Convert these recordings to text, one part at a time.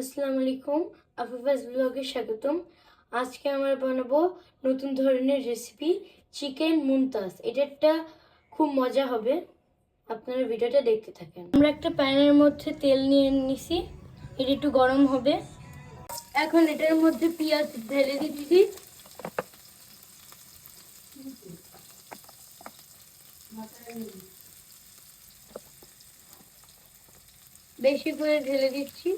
আসসালামু আলাইকুম আফিফাজ ব্লগে স্বাগতম। আজকে আমরা বানাবো নতুন ধরনের রেসিপি চিকেন মুমতাজ এটা একটা খুব মজা হবে, আপনারা ভিডিওটা দেখতে থাকেন। আমরা একটা প্যানের মধ্যে তেল নিয়ে নিছি, এটা একটু গরম হবে। এখন এটার মধ্যে পেঁয়াজ ঢেলে দিচ্ছি। বেশি করে ঢেলে দিচ্ছি।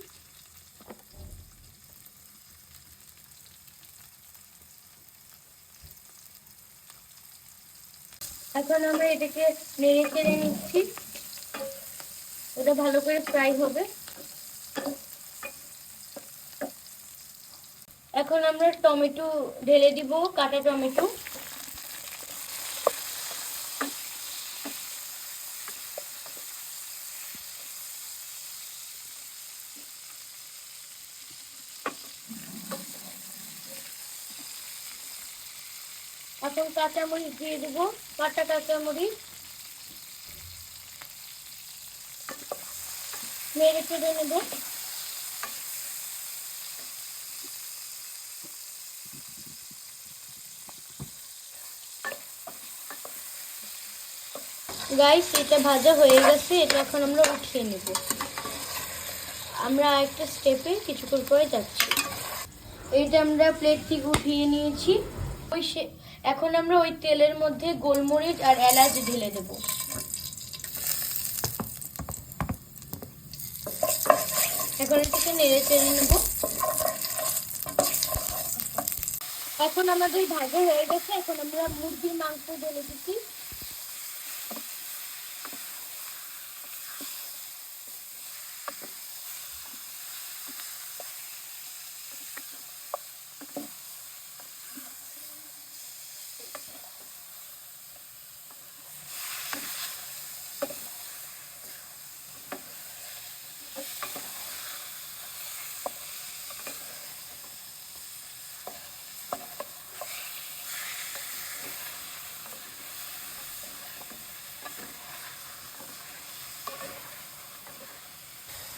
এখন আমরা এটাকে নেড়ে চেড়ে নিচ্ছি। ওটা ভালো করে ফ্রাই হবে। এখন আমরা টমেটো ঢেলে দিব কাটা টমেটো। এখন কাঁচামরিচ দিয়ে দেবো কাঁচা কাঁচামরিচ। মেরে চেড়ে নেব। গাইস এটা ভাজা হয়ে গেছে, এটা এখন আমরা উঠিয়ে নেব। আমরা একটা স্টেপে কিছুক্ষণ পরে যাচ্ছি। এইটা আমরা প্লেট থেকে উঠিয়ে নিয়েছি, ওই এখন আমরা ওই তেলের মধ্যে গোলমরিচ আর এলাচ ঢেলে দেব। এখন এটাকে নেড়ে চেড়ে নেব। এখন আমাদের ভাজা হয়ে গেছে, এখন আমরা মুরগির মাংস ঢেলে দিচ্ছি।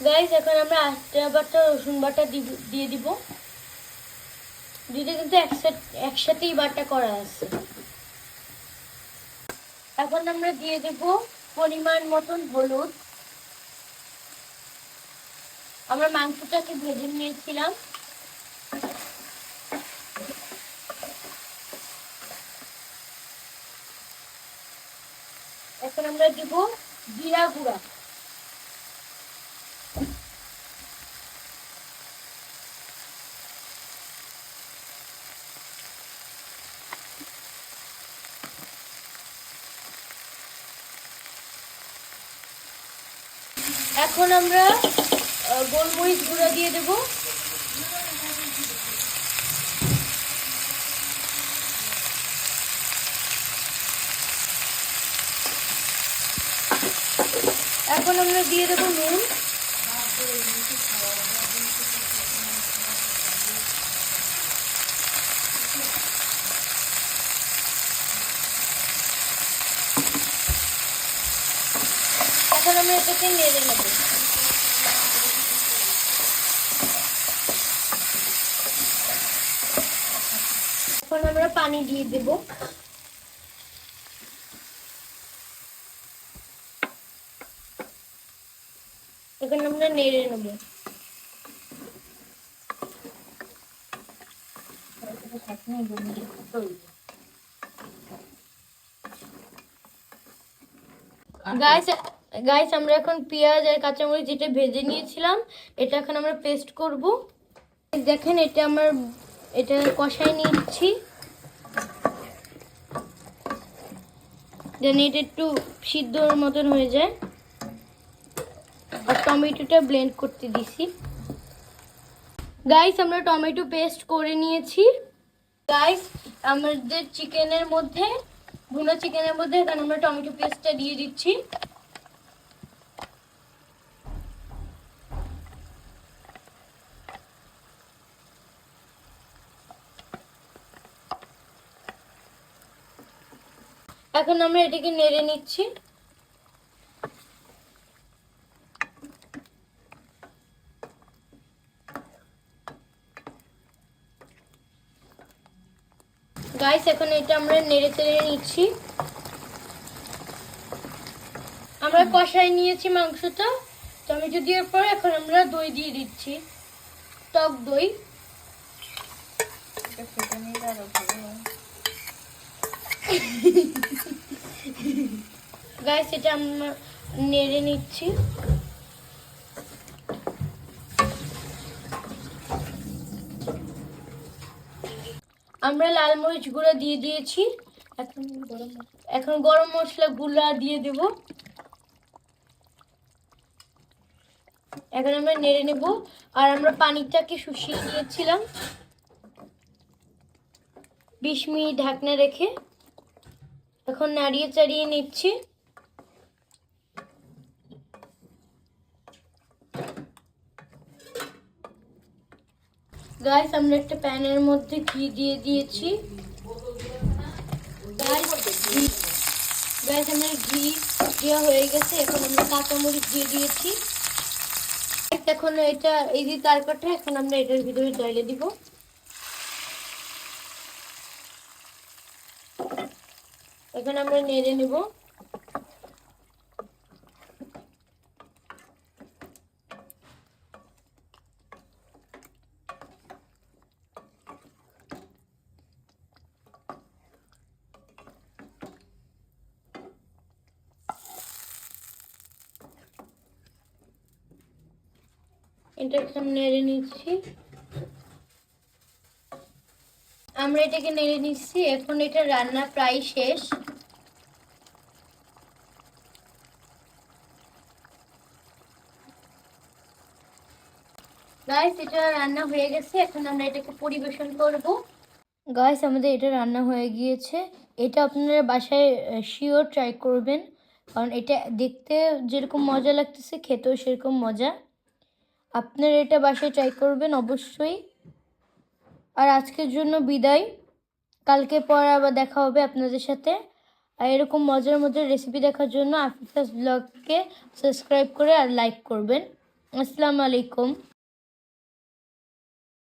গাইস এখন আমরা আটটা বাটা রসুন বাটা দিয়ে দিব। দুইটা কিন্তু একসাথে, একসাথেই বাটা করা আছে। এখন আমরা দিয়ে দেব পরিমাণ মতন হলুদ। আমরা মাংসটাকে ভেজে নিয়েছিলাম। এখন আমরা দিব জিরা গুঁড়া। এখন আমরা গোলমরিচ গুঁড়া দিয়ে দেব। এখন আমরা দিয়ে দেবো নুন। এখন আমরা এটাকে নেড়ে নেব এখন আমরা পানি দিয়ে দেব এখন আমরা নেড়ে নেব গাইস গাইস আমরা এখন পেঁয়াজ আর কাঁচামরিচ যেটা ভেজে নিয়েছিলাম, এটা এখন আমরা পেস্ট করব। দেখেন, এটা আমার, এটা কষাই নিচ্ছি। যেন এটা একটু সিদ্ধর মতন হয়ে যায়। আর টমেটোটা ব্লেন্ড করতে দিছি। গাইস আমরা টমেটো পেস্ট করে নিয়েছি। গাইস আমাদের চিকেনের মধ্যে, ভুনা চিকেনের মধ্যে এখানে আমরা টমেটো পেস্টটা দিয়ে দিচ্ছি। এখন আমরা এটাকে নেড়ে নিচ্ছি। গাইস এখন এটা আমরা নেড়ে চেড়ে নিচ্ছি। আমরা কষাই নিয়েছি মাংসটা। তো আমি যদি এরপর এখন আমরা দই দিয়ে দিচ্ছি। টক দই। গাইস এটা আমরা নেড়ে নিচ্ছি। আমরা লাল মরিচ গুঁড়া দিয়ে দিয়েছি। এখন গরম এখন গরম মশলা গুঁড়া দিয়ে দেব। এখন আমরা নেড়ে নেব। আর আমরা পানিটাকে শুষিয়ে নিয়েছিলাম। বিশ মিনিট ঢাকনা রেখে। এখন নাড়িয়ে চাড়িয়ে নিচ্ছি। গাইস আমরা একটা প্যানের মধ্যে ঘি দিয়ে দিয়েছি। গাইস আমার ঘি দেওয়া হয়ে গেছে। এখন আমরা কাঁচামরিচ দিয়ে দিয়েছি। এখন এটা, এই যে তারকাটা, এখন আমরা এটার ভিতরে জলে দিব। এখন আমরা নেড়ে নেব। এটা নেড়ে নিচ্ছি। আমরা এটাকে নেড়ে নিচ্ছি। এখন এটা রান্না প্রায় শেষ। গাইস এটা রান্না হয়ে গেছে। এখন আমরা এটাকে পরিবেশন করব। গাইস আমাদের এটা রান্না হয়ে গিয়েছে। এটা আপনারা বাসায় শিওর ট্রাই করবেন। কারণ এটা দেখতে যেরকম মজা লাগতেছে, খেতেও সেরকম মজা। আপনারা এটা বাসায় ট্রাই করবেন, অবশ্যই। আর আজকের জন্য বিদায়। কালকে পর আবার দেখা হবে আপনাদের সাথে। আর এরকম মজার মজার রেসিপি দেখার জন্য আফিফাস ব্লগকে সাবস্ক্রাইব করে আর লাইক করবেন। আসসালামু আলাইকুম।